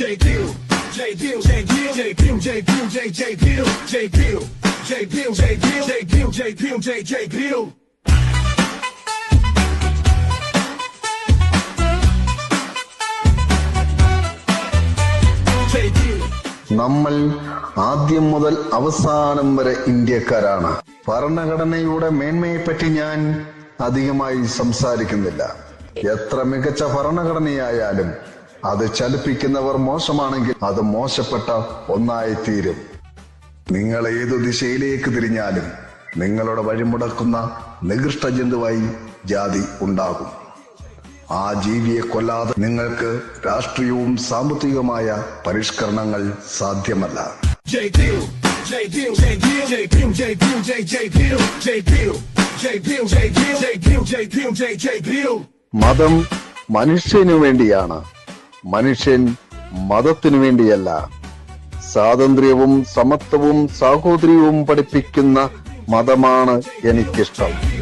J Bill, J Bill, J Bill, J J J J J J J J J J J. നമ്മൾ ആദ്യം മുതൽ അവസാനം വരെ ഇന്ത്യക്കാരാണ് ഭരണഘടനയുടെ മേന്മയെപ്പറ്റി ഞാൻ അധികമായി സംസാരിക്കുന്നില്ല എത്ര മികച്ച ഭരണഘടനയായാലും അത് ചലിപ്പിക്കുന്നവർ മോശമാണെങ്കിൽ അത് മോശപ്പെട്ട ഒന്നായി തീരും നിങ്ങൾ ഏതു ദിശയിലേക്ക് തിരിഞ്ഞാലും നിങ്ങളുടെ വഴിമുടക്കുന്ന നികൃഷ്ട ജന്തുവായി ജാതി ഉണ്ടാകും ആ ജീവിയെ കൊല്ലാതെ നിങ്ങൾക്ക് രാഷ്ട്രീയവും സാമ്പത്തികവുമായ പരിഷ്കരണങ്ങൾ സാധ്യമല്ല J Bill, J Bill, J Bill, J Bill, J Bill, J J Bill, J Bill, J Bill, J Bill, J Bill, J Bill, J J Bill. മതം മനുഷ്യനു വേണ്ടിയാണ് മനുഷ്യൻ മതത്തിനു വേണ്ടിയല്ല. സ്വാതന്ത്ര്യവും സമത്വവും സാഹോദര്യവും പഠിപ്പിക്കുന്ന മതമാണ് എനിക്കിഷ്ടം.